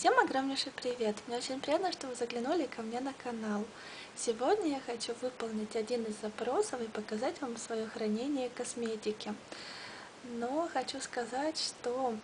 Всем огромнейший привет! Мне очень приятно, что вы заглянули ко мне на канал. Сегодня я хочу выполнить один из запросов и показать вам свое хранение косметики. Но хочу сказать, что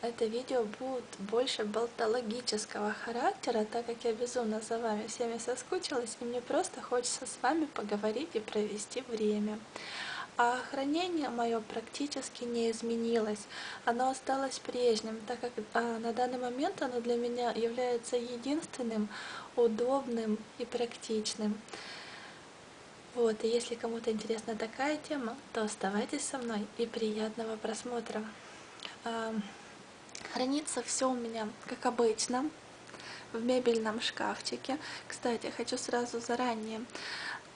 это видео будет больше болтологического характера, так как я безумно за вами всеми соскучилась, и мне просто хочется с вами поговорить и провести время. А хранение мое практически не изменилось. Оно осталось прежним, так как а, на данный момент оно для меня является единственным, удобным и практичным. Вот, и если кому-то интересна такая тема, то оставайтесь со мной и приятного просмотра. А, хранится все у меня, как обычно, в мебельном шкафчике. Кстати, хочу сразу заранее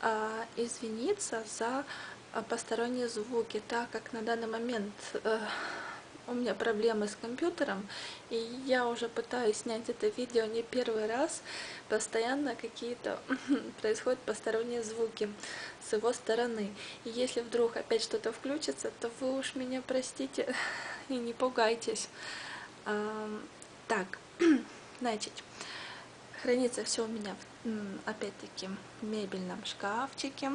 а, извиниться за посторонние звуки, так как на данный момент э, у меня проблемы с компьютером, и я уже пытаюсь снять это видео не первый раз, постоянно какие-то происходят посторонние звуки с его стороны. И если вдруг опять что-то включится, то вы уж меня простите и не пугайтесь. Так, значит, хранится все у меня опять-таки в мебельном шкафчике.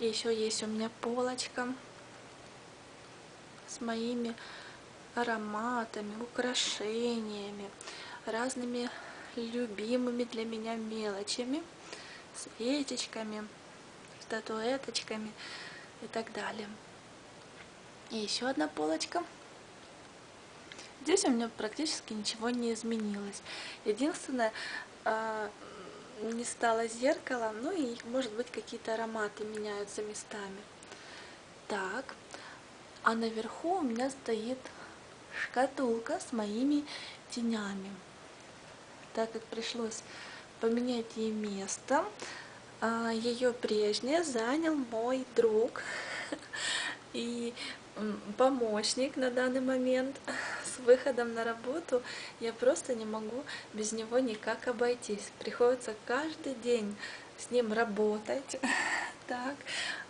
Еще есть у меня полочка с моими ароматами, украшениями, разными любимыми для меня мелочами, свечечками, статуэточками и так далее. И еще одна полочка. Здесь у меня практически ничего не изменилось. Единственное, а, не стало зеркала, ну и может быть какие-то ароматы меняются местами. Так, а наверху у меня стоит шкатулка с моими тенями. Так как пришлось поменять ей место, а, ее прежнее занял мой друг и помощник на данный момент выходом на работу я просто не могу без него никак обойтись. Приходится каждый день с ним работать так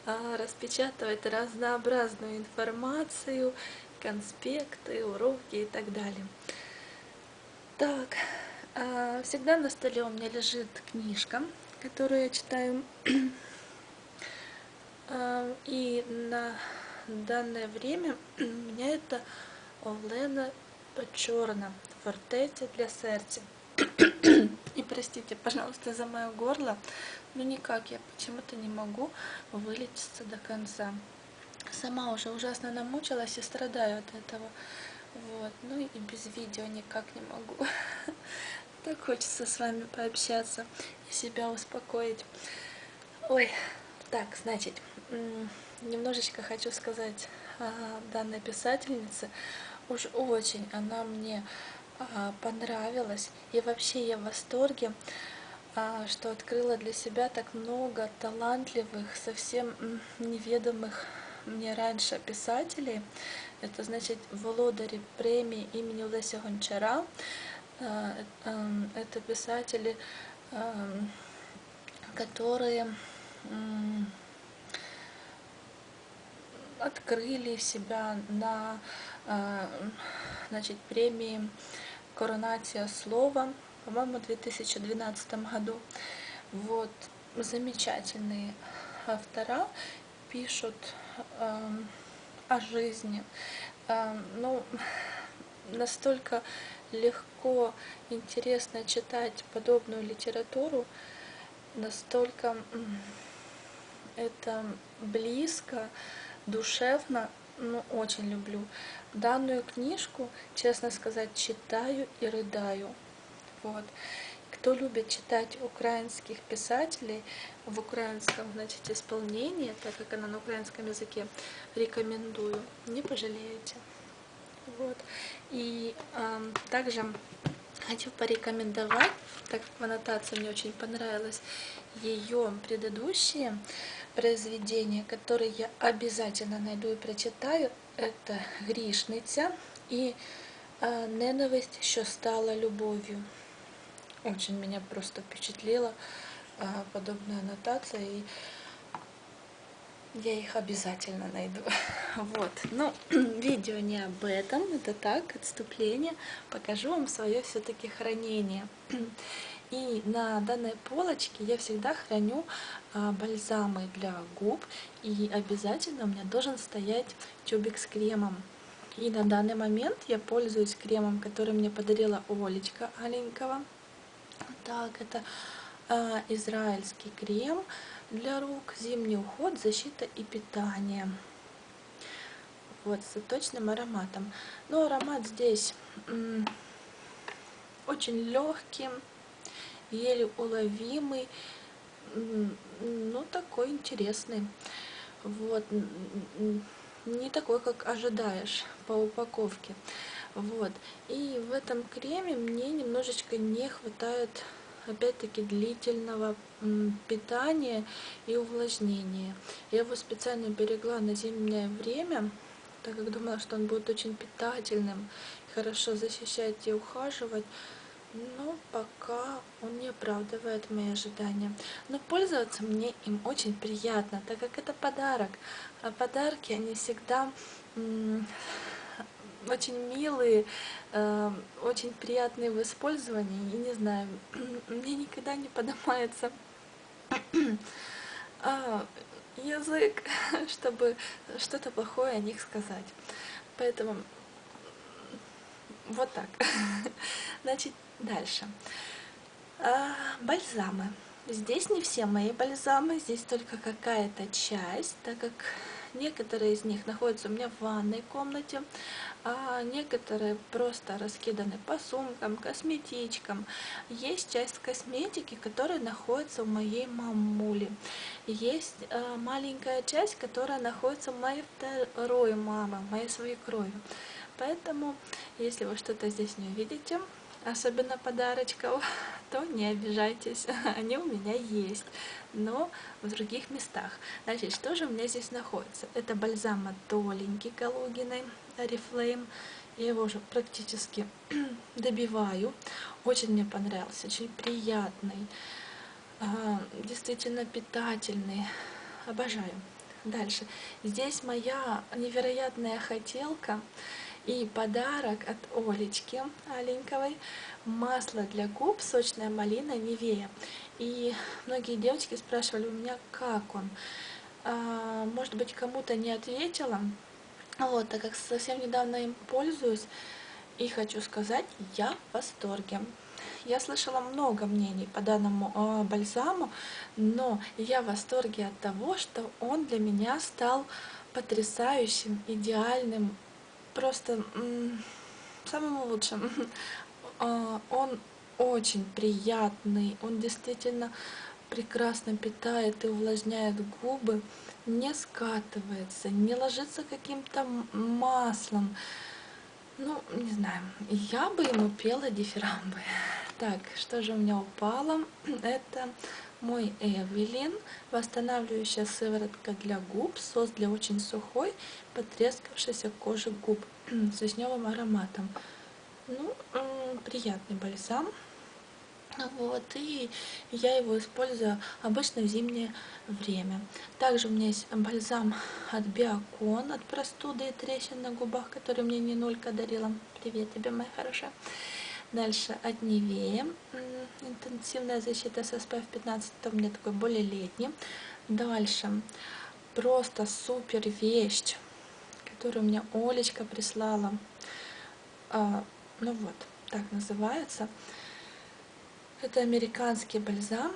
а, распечатывать разнообразную информацию конспекты уроки и так далее. Так а, всегда на столе у меня лежит книжка которую я читаю. А, и на данное время меня это Олена Печорна «Фортеця для сердца». И простите, пожалуйста, за мое горло, но никак я почему-то не могу вылечиться до конца. Сама уже ужасно намучилась и страдаю от этого. Вот, ну и без видео никак не могу. Так хочется с вами пообщаться и себя успокоить. Ой, так, значит, немножечко хочу сказать данной писательнице. Уж очень она мне а, понравилась. И вообще я в восторге, а, что открыла для себя так много талантливых, совсем неведомых мне раньше писателей. Это значит володари премии имени Леся Гончара. А, эм, это писатели, эм, которые открыли себя на э, значит, премии «Коронация слова», по-моему, в 2012 году. Вот, замечательные автора пишут э, о жизни. Э, ну, настолько легко, интересно читать подобную литературу, настолько это близко, душевно, ну, очень люблю. Данную книжку, честно сказать, читаю и рыдаю. Вот. Кто любит читать украинских писателей в украинском значит, исполнении, так как она на украинском языке, рекомендую, не пожалеете. Вот. И э, также хочу порекомендовать, так как в аннотации мне очень понравилось, ее предыдущие произведения, которые я обязательно найду и прочитаю, это «Грішниця» и «Ненависть, що стала любовью». Очень меня просто впечатлила подобная аннотация. И Я их обязательно найду. Вот. Ну, видео не об этом, это так, отступление. Покажу вам свое все-таки хранение. И на данной полочке я всегда храню а, бальзамы для губ. И обязательно у меня должен стоять тюбик с кремом. И на данный момент я пользуюсь кремом, который мне подарила Олечка Аленького. Так, это а, израильский крем для рук, зимний уход, защита и питание. Вот, с точным ароматом. Но аромат здесь очень легкий, еле уловимый, ну такой интересный. Вот, не такой, как ожидаешь по упаковке. Вот, и в этом креме мне немножечко не хватает опять-таки длительного питания и увлажнения. Я его специально берегла на зимнее время, так как думала, что он будет очень питательным, хорошо защищать и ухаживать. Но пока он не оправдывает мои ожидания. Но пользоваться мне им очень приятно, так как это подарок. А подарки, они всегда очень милые, э, очень приятные в использовании. И не знаю, мне никогда не поднимается а, язык, чтобы что-то плохое о них сказать. Поэтому вот так. Значит, дальше. А, бальзамы. Здесь не все мои бальзамы, здесь только какая-то часть, так как некоторые из них находятся у меня в ванной комнате, а некоторые просто раскиданы по сумкам, косметичкам. Есть часть косметики, которая находится у моей мамули. Есть э, маленькая часть, которая находится у моей второй мамы, моей свекрови. Поэтому, если вы что-то здесь не увидите, особенно подарочков, то не обижайтесь, они у меня есть, но в других местах. Значит, что же у меня здесь находится? Это бальзам от Толеньки Калугиной, Oriflame. Я его уже практически добиваю. Очень мне понравился, очень приятный, а, действительно питательный. Обожаю. Дальше. Здесь моя невероятная хотелка и подарок от Олечки Аленьковой. Масло для губ, сочная малина Невея. И многие девочки спрашивали у меня, как он. А, может быть, кому-то не ответила. Вот, так как совсем недавно им пользуюсь, и хочу сказать, я в восторге. Я слышала много мнений по данному э, бальзаму, но я в восторге от того, что он для меня стал потрясающим, идеальным просто самым лучшим. А, он очень приятный, он действительно прекрасно питает и увлажняет губы, не скатывается, не ложится каким-то маслом. Ну, не знаю, я бы ему пела дифирамбы. Так, что же у меня упало? Это мой Эвелин, восстанавливающая сыворотка для губ, сос для очень сухой, потрескавшейся кожи губ с вишневым ароматом. Ну, приятный бальзам. Вот, и я его использую обычно в зимнее время. Также у меня есть бальзам от Биокон, от простуды и трещин на губах, который мне не нулька дарила. Привет тебе, моя хорошая. Дальше от Невея. Интенсивная защита с SPF 15, это у меня такой более летний. Дальше. Просто супер вещь, которую мне Олечка прислала. А, ну вот, так называется. Это американский бальзам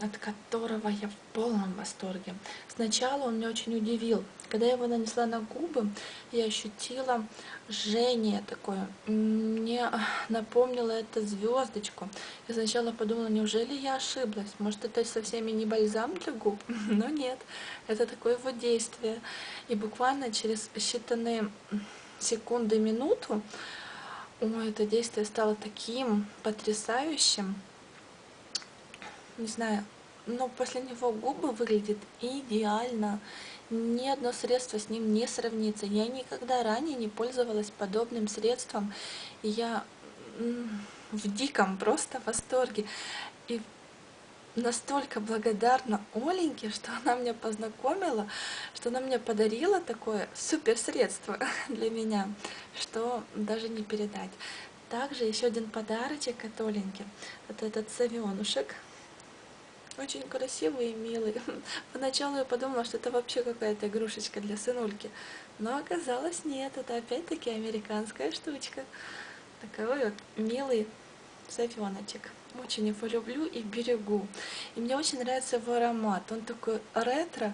от которого я в полном восторге. Сначала он меня очень удивил. Когда я его нанесла на губы, я ощутила жжение такое. Мне напомнило это звездочку. Я сначала подумала, неужели я ошиблась? Может, это совсем и не бальзам для губ? Но нет, это такое вот действие. И буквально через считанные секунды, минуту, ой, это действие стало таким потрясающим не знаю, но после него губы выглядят идеально. Ни одно средство с ним не сравнится. Я никогда ранее не пользовалась подобным средством. И я в диком просто восторге. И настолько благодарна Оленьке, что она меня познакомила, что она мне подарила такое супер средство для меня, что даже не передать. Также еще один подарочек от Оленьки. Это этот совенушек. Очень красивый и милый. Поначалу я подумала, что это вообще какая-то игрушечка для сынульки. Но оказалось нет, это опять-таки американская штучка. Такой вот милый совеночек. Очень его люблю и берегу. И мне очень нравится его аромат. Он такой ретро,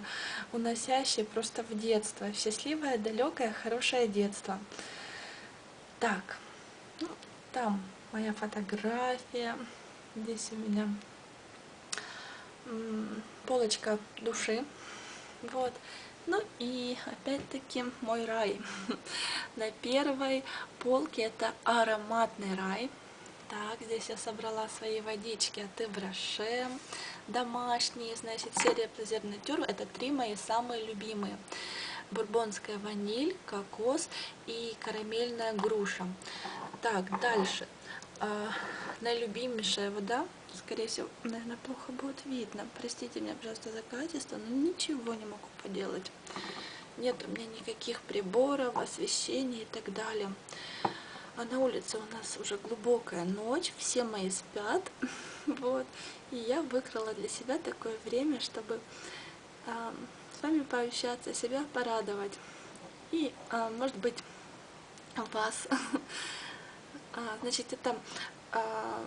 уносящий просто в детство. Счастливое, далекое, хорошее детство. Так, ну, там моя фотография. Здесь у меня полочка души. Вот. Ну и опять-таки мой рай. На первой полке это ароматный рай. Так, здесь я собрала свои водички от Ивраше, домашние, значит, серия Плазер Натюр. Это три мои самые любимые. Бурбонская ваниль, кокос и карамельная груша. Так, дальше. А, наилюбимейшая вода, скорее всего, наверное, плохо будет видно. Простите меня, пожалуйста, за качество, но ничего не могу поделать. Нет у меня никаких приборов, освещения и так далее. А на улице у нас уже глубокая ночь, все мои спят. Вот. И я выкрала для себя такое время, чтобы э, с вами пообщаться, себя порадовать. И, э, может быть, вас. а, значит, это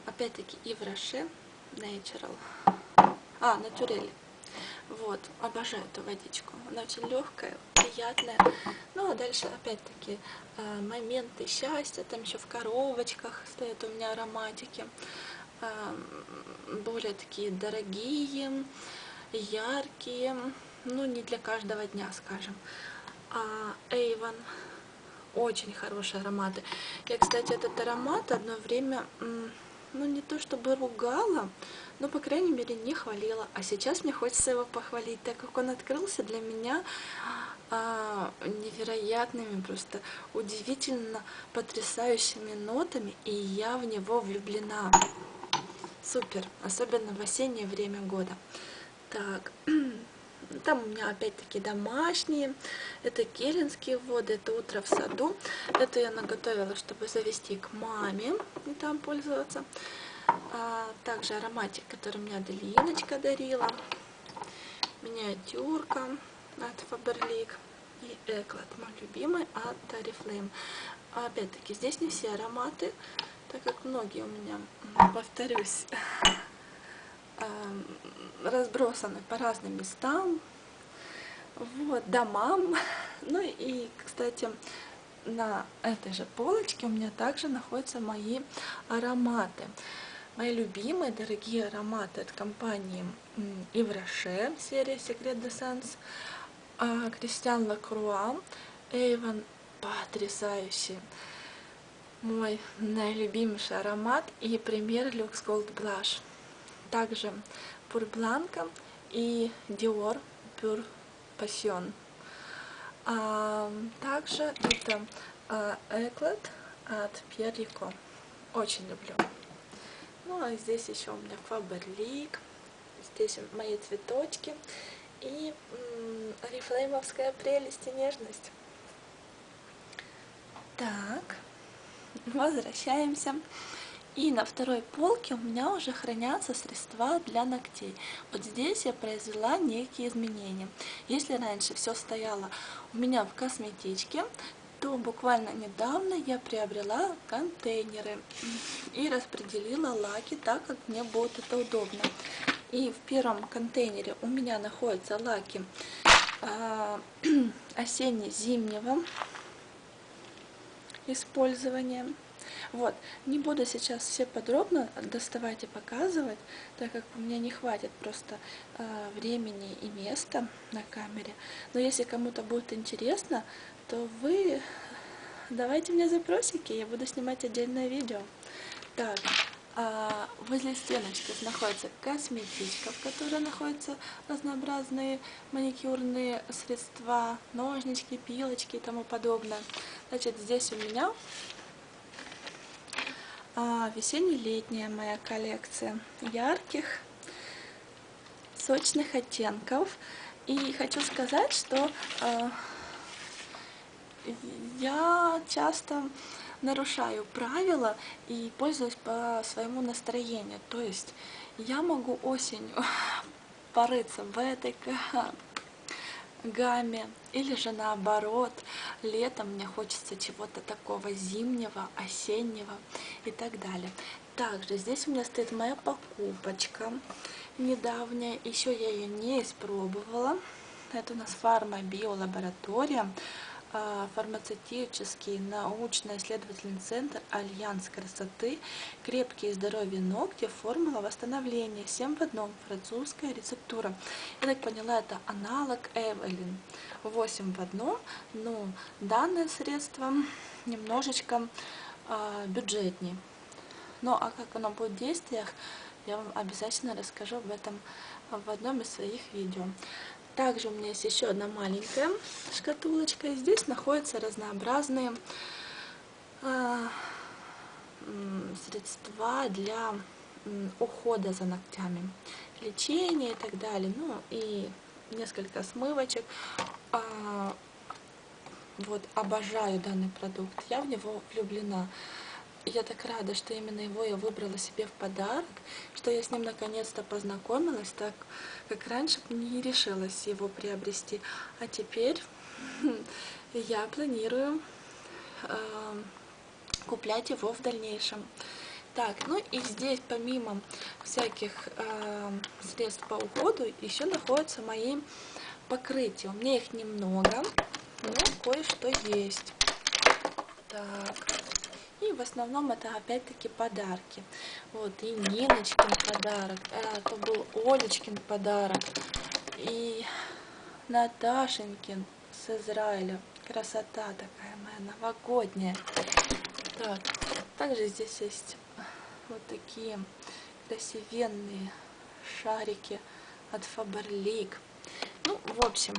опять-таки Ивраше Natural. А, Натюрель. Вот, обожаю эту водичку. Она очень легкая, приятная. Ну, а дальше, опять-таки, э, моменты счастья. Там еще в коробочках стоят у меня ароматики. Э, более такие дорогие, яркие. Ну, не для каждого дня, скажем. А Avon. Очень хорошие ароматы. Я, кстати, этот аромат одно время, ну, не то чтобы ругала, но, по крайней мере, не хвалила. А сейчас мне хочется его похвалить, так как он открылся для меня а, невероятными, просто удивительно потрясающими нотами, и я в него влюблена. Супер, особенно в осеннее время года. Так, там у меня опять-таки домашние, это келинские воды, это утро в саду. Это я наготовила, чтобы завести к маме и там пользоваться. А, также ароматик, который мне Аделиночка дарила. Миниатюрка от Faberlic. И Эклад, мой любимый, от Oriflame. Опять-таки, здесь не все ароматы, так как многие у меня, повторюсь, разбросаны по разным местам, вот, домам. Ну и, кстати, на этой же полочке у меня также находятся мои ароматы. Мои любимые дорогие ароматы от компании Ивраше, серия Secret de Sens, Кристиан Лакруа, Эйвен, потрясающий. Мой наилюбимейший аромат и пример Lux Gold Blush. Также Blanca и Dior Pure Passion. А, также это а, Эклет от Rico. Очень люблю. Ну, а здесь еще у меня фаберлик. Здесь мои цветочки. И орифлеймовская прелесть и нежность. Так, возвращаемся. И на второй полке у меня уже хранятся средства для ногтей. Вот здесь я произвела некие изменения. Если раньше все стояло у меня в косметичке, то буквально недавно я приобрела контейнеры и распределила лаки так, как мне будет это удобно. И в первом контейнере у меня находятся лаки а, осенне-зимнего использования. Вот, не буду сейчас все подробно доставать и показывать, так как у меня не хватит просто э, времени и места на камере. Но если кому-то будет интересно, то вы давайте мне запросики, я буду снимать отдельное видео. Так, а возле стеночки находится косметичка, в которой находятся разнообразные маникюрные средства, ножнички, пилочки и тому подобное. Значит, здесь у меня а, весенне-летняя моя коллекция ярких сочных оттенков. И хочу сказать, что э, я часто нарушаю правила и пользуюсь по своему настроению. То есть я могу осенью порыться в этой гамме, или же наоборот, летом мне хочется чего-то такого зимнего, осеннего и так далее. Также здесь у меня стоит моя покупочка недавняя, еще я ее не испробовала. Это у нас фарма-биолаборатория. А, фармацевтический научно-исследовательный центр Альянс красоты, крепкие здоровье ногти, формула восстановления, 7 в одном, французская рецептура. Я так поняла, это аналог Эвелин, 8 в одном, но данное средство немножечко э, бюджетнее. Ну а как оно будет в действиях, я вам обязательно расскажу об этом в одном из своих видео. Также у меня есть еще одна маленькая шкатулочка. И здесь находятся разнообразные э, средства для ухода за ногтями, лечения и так далее. Ну и несколько смывочек. А, вот обожаю данный продукт. Я в него влюблена я так рада, что именно его я выбрала себе в подарок, что я с ним наконец-то познакомилась, так как раньше не решилась его приобрести. А теперь я планирую э, куплять его в дальнейшем. Так, ну и здесь помимо всяких э, средств по уходу еще находятся мои покрытия. У меня их немного, но кое-что есть. Так. И в основном это опять-таки подарки. Вот, и Ниночкин подарок, это был Олечкин подарок, и Наташенькин с Израиля. Красота такая моя новогодняя. Так, также здесь есть вот такие красивенные шарики от Faberlic. Ну, в общем,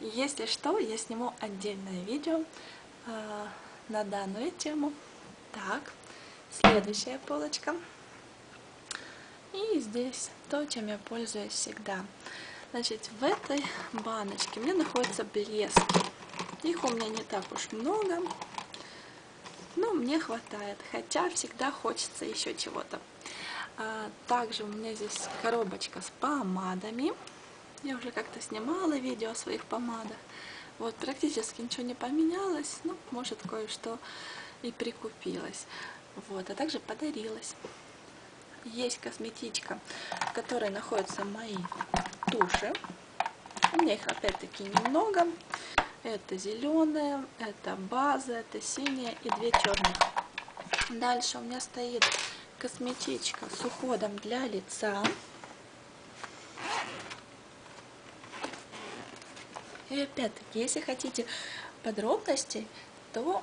если что, я сниму отдельное видео а, на данную тему. Так, следующая полочка. И здесь то, чем я пользуюсь всегда. Значит, в этой баночке меня находятся блески. Их у меня не так уж много, но мне хватает. Хотя всегда хочется еще чего-то. А, также у меня здесь коробочка с помадами. Я уже как-то снимала видео о своих помадах. Вот практически ничего не поменялось, ну, может, кое-что и прикупилось. Вот, а также подарилась. Есть косметичка, в которой находятся мои туши. У меня их опять-таки немного. Это зеленая, это база, это синяя и две черных. Дальше у меня стоит косметичка с уходом для лица. И опять-таки, если хотите подробностей, то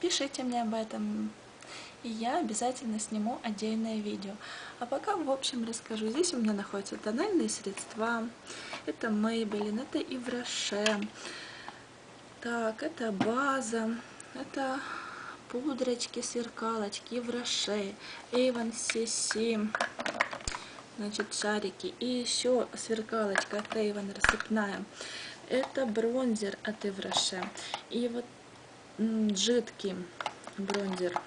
пишите мне об этом, и я обязательно сниму отдельное видео. А пока, в общем, расскажу. Здесь у меня находятся тональные средства, это Maybelline, это Ивраше, так, это база, это пудрочки, сверкалочки, Ивраше, Avon CC, значит, шарики. И еще сверкалочка от Avon рассыпная. Это бронзер от Эвроше. И вот жидкий бронзер.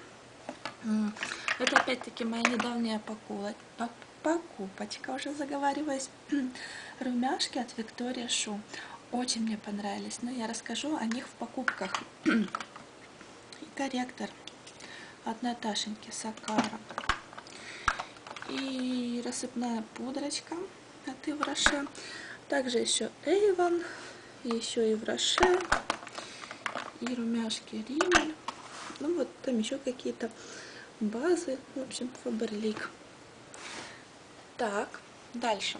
Это опять-таки моя недавняя покупочка, уже заговариваюсь. Румяшки от Виктория Шу. Очень мне понравились, но я расскажу о них в покупках. И корректор от Наташеньки Сакара и рассыпная пудрочка от Ивраше. Также еще Эйвон, еще Ивраше, и румяшки Римель. Ну вот там еще какие-то базы, в общем, Фаберлик. Так, дальше.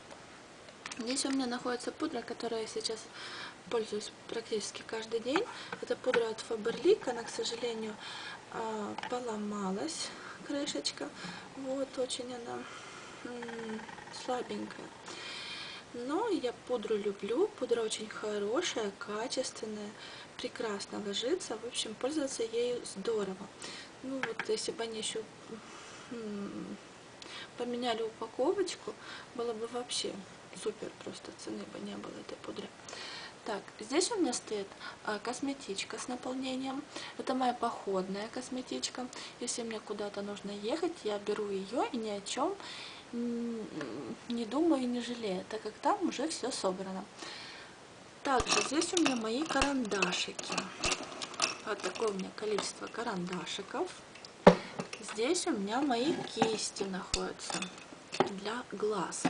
Здесь у меня находится пудра, которой я сейчас пользуюсь практически каждый день. Это пудра от Faberlic, она, к сожалению, а, поломалась крышечка. Вот, очень она слабенькая. Но я пудру люблю, пудра очень хорошая, качественная, прекрасно ложится. В общем, пользоваться ею здорово. Ну вот, если бы они еще поменяли упаковочку, было бы вообще супер, просто цены бы не было этой пудре. Так, здесь у меня стоит а, косметичка с наполнением. Это моя походная косметичка. Если мне куда-то нужно ехать, я беру ее и ни о чем не думаю и не жалею, так как там уже все собрано. Также здесь у меня мои карандашики. Вот такое у меня количество карандашиков. Здесь у меня мои кисти находятся для глаз.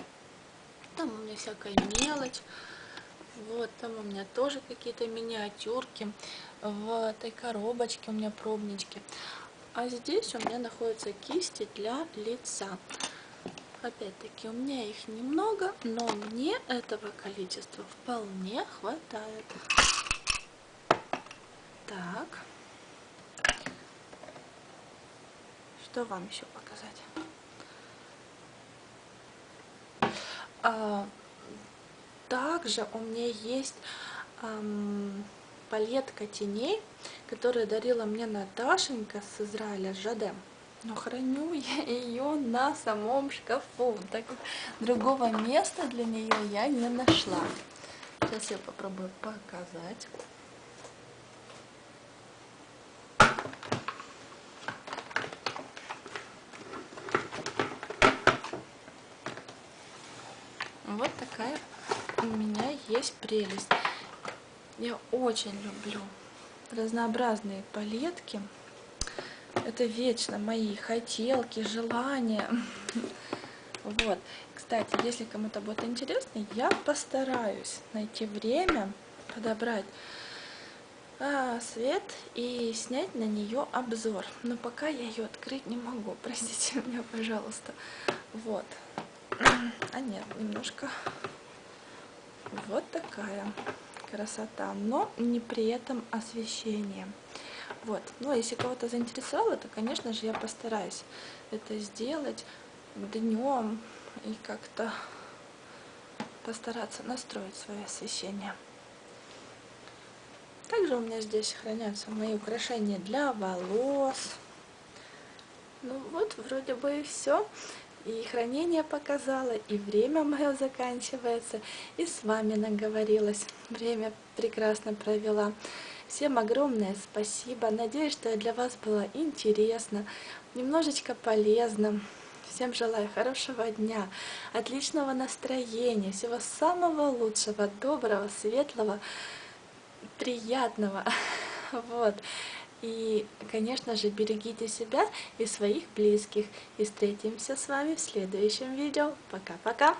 Там у меня всякая мелочь. Вот, там у меня тоже какие-то миниатюрки. В этой коробочке у меня пробнички. А здесь у меня находятся кисти для лица. Опять-таки, у меня их немного, но мне этого количества вполне хватает. Так. Что вам еще показать? А, также у меня есть эм, палетка теней, которую дарила мне Наташенька с Израиля Жадем но храню я ее на самом шкафу, так другого места для нее я не нашла. Сейчас я попробую показать. Вот такая у есть прелесть. Я очень люблю разнообразные палетки. Это вечно мои хотелки, желания. Вот. Кстати, если кому-то будет интересно, я постараюсь найти время, подобрать а, свет и снять на нее обзор. Но пока я ее открыть не могу. Простите меня, пожалуйста. Вот. А нет, немножко. Вот такая красота, но не при этом освещение. Вот. Ну, а если кого-то заинтересовало, то, конечно же, я постараюсь это сделать днем и как-то постараться настроить свое освещение. Также у меня здесь хранятся мои украшения для волос. Ну вот, вроде бы и все. И хранение показала, и время мое заканчивается, и с вами наговорилась. Время прекрасно провела. Всем огромное спасибо. Надеюсь, что для вас было интересно, немножечко полезно. Всем желаю хорошего дня, отличного настроения, всего самого лучшего, доброго, светлого, приятного. Вот. И, конечно же, берегите себя и своих близких. И встретимся с вами в следующем видео. Пока-пока!